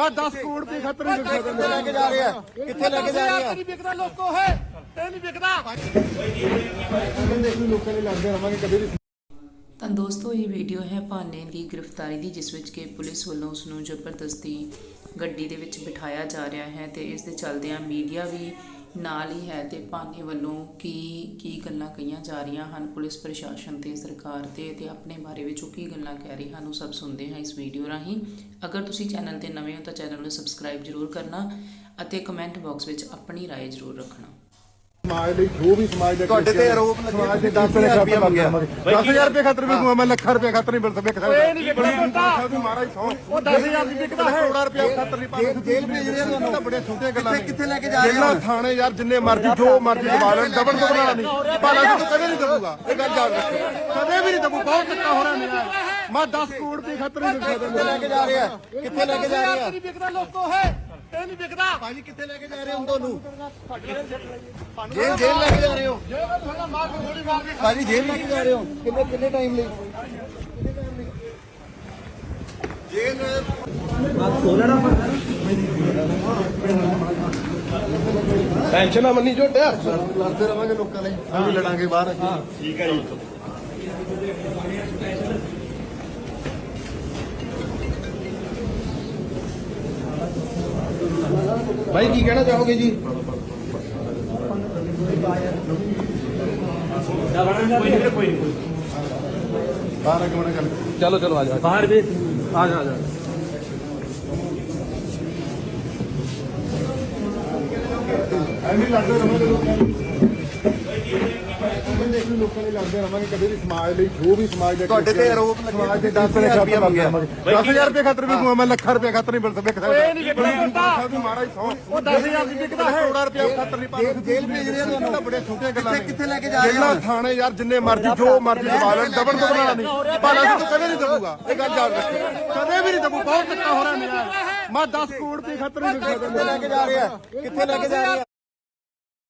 ਮੈਂ 10 ਕਰੋੜ ਦੀ ਖਾਤਰ ਨਹੀਂ ਲੈ ਕੇ ਜਾ ਰਹੇ? ਕਿੱਥੇ ਲੈ ਕੇ ਜਾ ਰਹੇ? ਨਹੀਂ ਵਿਕਦਾ ਲੋਕੋ ਹੈ ਇਹ ਨਹੀਂ ਵਿਕਦਾ ਲੋਕਾਂ ਨੇ ਲੜਦੇ ਰਵਾਂਗੇ ਕਦੇ ਵੀ ਤਾਂ ਦੋਸਤੋ ਇਹ ਵੀਡੀਓ ਹੈ ਭਾਨੇ ਦੀ ਗ੍ਰਿਫਤਾਰੀ ਦੀ ਜਿਸ ਵਿੱਚ ਕਿ ਪੁਲਿਸ ਵੱਲੋਂ ਉਸ ਨੂੰ ਜ਼ਬਰਦਸਤੀ ਗੱਡੀ ਦੇ ਵਿੱਚ ਬਿਠਾਇਆ ਜਾ ਰਿਹਾ ਹੈ ਤੇ ਇਸ ਦੇ ਚੱਲਦਿਆਂ ਮੀਡੀਆ ਵੀ ਨਾਲ ਹੀ ਹੈ ਤੇ ਭਾਨੇ ਵੱਲੋਂ ਕੀ ਕੀ ਗੱਲਾਂ ਕਹੀਆਂ ਜਾ ਰਹੀਆਂ ਹਨ ਪੁਲਿਸ ਪ੍ਰਸ਼ਾਸਨ ਤੇ ਸਰਕਾਰ ਤੇ ਤੇ ਆਪਣੇ ਬਾਰੇ ਵਿੱਚ ਉਹ ਕੀ ਗੱਲਾਂ ਕਹਿ ਰਹੇ ਹਨ ਉਹ ਸਭ ਸੁਣਦੇ ਹਾਂ ਇਸ ਵੀਡੀਓ ਰਾਹੀਂ ਅਗਰ ਤੁਸੀਂ ਚੈਨਲ ਤੇ ਨਵੇਂ ਹੋ ਤਾਂ ਚੈਨਲ ਨੂੰ ਸਬਸਕ੍ਰਾਈਬ ਜ਼ਰੂਰ ਕਰਨਾ ਅਤੇ ਕਮੈਂਟ ਬਾਕਸ ਵਿੱਚ ਆਪਣੀ رائے ਜ਼ਰੂਰ ਰੱਖਣਾ ਸਮਾਜ ਲਈ ਜੋ ਵੀ ਸਮਾਜ ਦੇ ਤੁਹਾਡੇ ਤੇ ਆਰੋਪ ਲੱਗੇ ਸਮਾਜ ਦੇ 10,000 ਰੁਪਇਆ ਮੰਗਿਆ। 10000 ਰੁਪਏ ਖਾਤਰ ਵੀ ਮੈਂ ਲੱਖਾਂ ਰੁਪਏ ਖਾਤਰ ਨਹੀਂ ਬਿਲ ਵਿਕ ਸਕਦਾ ਇਹ ਨਹੀਂ ਵਿਕਦਾ ਮਹਾਰਾਜ ਸੌ। ਉਹ 10000 ਦੀ ਵਿਕਦਾ ਹੈ। ਕਰੋੜਾਂ ਰੁਪਏ ਖਾਤਰ ਨਹੀਂ ਪਾਉਂਦਾ ਜੇਲ੍ਹ ਭੇਜ ਰਹੇ ਤੁਹਾਨੂੰ। ਤਾਂ ਬੜੀਆਂ ਛੋਟੀਆਂ ਗੱਲਾਂ ਕਿੱਥੇ- ਕਿੱਥੇ ਲੈ ਕੇ ਜਾ ਰਹੇ ਹੋ? ਥਾਣੇ ਯਾਰ ਜਿੰਨੇ ਮਰਜ਼ੀ ਜੋ ਮਰਜ਼ੀ ਦਬਾ ਲੈਣ ਦਬਣ ਤੋਂ ਬਣਾਣਾ ਨਹੀਂ। ਭਾਲਾ ਤੂੰ ਕਦੇ ਨਹੀਂ ਦਬੂਗਾ ਇਹ ਗੱਲ ਯਾਦ ਰੱਖ ਕਦੇ ਵੀ ਨਹੀਂ ਦਬੂ ਬਹੁਤ ਧੱਕਾ ਹੋ ਰਿਹਾ ਮੇਰਾ। ਮੈਂ 10 ਕਰੋੜ ਦੀ ਖਾਤਰ ਨਹੀਂ ਵਿਕ ਕਿੱਥੇ ਲੈ ਕੇ ਜਾ ਰਹੇ। ਕਿੱਥੇ ਲੈ ਕੇ ਜਾ ਰਹੇ? ਵਿਕਦਾ ਲੋਕੋ ਹੈ। ਇਹ ਨਹੀਂ ਵਿਕਦਾ। ਭਾਜੀ ਕਿੱਥੇ ਲੈ ਕੇ ਜਾ ਰਹੇ ਹੋ ਤੁਹਾਨੂੰ? ਜੇਲ੍ਹ ਜੇਲ੍ਹ ਲੈ ਕੇ ਜਾ ਰਹੇ ਹੋ? ਭਾਜੀ ਜੇਲ੍ਹ ਲੈ ਕੇ ਜਾ ਰਹੇ ਹੋ? ਕਿੰਨੇ ਕਿੰਨੇ ਟਾਈਮ ਲਈ? ਜੇਲ੍ਹ ਟੈਨਸ਼ਨ ਨਾ ਮੰਨੀ ਝੋਟਿਆ। ਲੜਦੇ ਰਵਾਂਗੇ ਲੋਕਾਂ ਲਈ। ਅਸੀਂ ਲੜਾਂਗੇ ਬਾਹਰ ਠੀਕ ਹੈ ਜੀ। ਭਾਈ ਕੀ ਕਹਿਣਾ ਚਾਹੋਗੇ ਜੀ? ਬਾਹਰ ਗੱਲ ਚਲੋ ਚਲੋ ਆ ਜਾ ਬਾਹਰ ਵੀ। ਆ ਜਾ ਆ ਜਾ। ਐਵੇਂ ਲੜਦੇ ਰਵਾਂਗੇ। ਲੋਕਾਂ ਲਈ ਅਸੀਂ ਲੋਕਾਂ ਲਈ ਲੜਦੇ ਰਵਾਂਗੇ ਕਦੇ ਵੀ ਸਮਾਜ ਲਈ ਜੋ ਵੀ ਸਮਾਜ ਦੇ ਤੁਹਾਡੇ ਤੇ ਆਰੋਪ ਲੱਗੇ ਸਮਾਜ ਦੇ 10,000 ਰੁਪਇਆ ਮੰਗਿਆ। 10000 ਰੁਪਏ ਖਾਤਰ ਵੀ ਦੂੰਗਾ ਮੈਂ ਲੱਖਾਂ ਰੁਪਏ ਖਾਤਰ ਨਹੀਂ ਬਿਲ ਵਿਕ ਸਕਦਾ ਇਹ ਨਹੀਂ ਵਿਕਦਾ ਬੰਦਾ। ਤੂੰ ਮਹਾਰਾਜ ਸੌ ਉਹ 10000 ਦੀ ਵਿਕਦਾ ਹੈ। ਕਰੋੜਾਂ ਰੁਪਏ ਖਾਤਰ ਨਹੀਂ ਪਾਉਂਦਾ ਜੇਲ੍ਹ ਭੇਜ ਰਹੇ ਆ ਤੁਹਾਨੂੰ। ਤਾਂ ਬੜੀਆਂ ਛੋਟੀਆਂ ਗੱਲਾਂ ਕਿੱਥੇ- ਕਿੱਥੇ ਲੈ ਕੇ ਜਾ ਰਹੇ ਹੋ? ਜੇਲ੍ਹਾਂ ਥਾਣੇ ਯਾਰ ਜਿੰਨੇ ਮਰਜ਼ੀ ਜੋ ਮਰਜ਼ੀ ਦਬਾ ਲੈਣ ਦਬਣ ਤੋਂ ਬਣਾਣਾ ਨਹੀਂ। ਭਾਲਾ ਤੂੰ ਕਦੇ ਨਹੀਂ ਦਬੂਗਾ। ਇਹ ਗੱਲ ਯਾਦ ਰੱਖ। ਕਦੇ ਵੀ ਨਹੀਂ ਦਬੂ। ਬਹੁਤ ਧੱਕਾ ਹੋ ਰਿਹਾ ਮੇਰਾ। ਮੈਂ 10 ਕਰੋੜ ਦੀ ਖਾਤਰ ਨਹੀਂ ਕਿੱਥੇ ਲੈ ਕੇ ਜਾ ਰਹੇ ਕਿੱਥੇ ਲੈ ਕੇ ਜਾ ਰਹੇ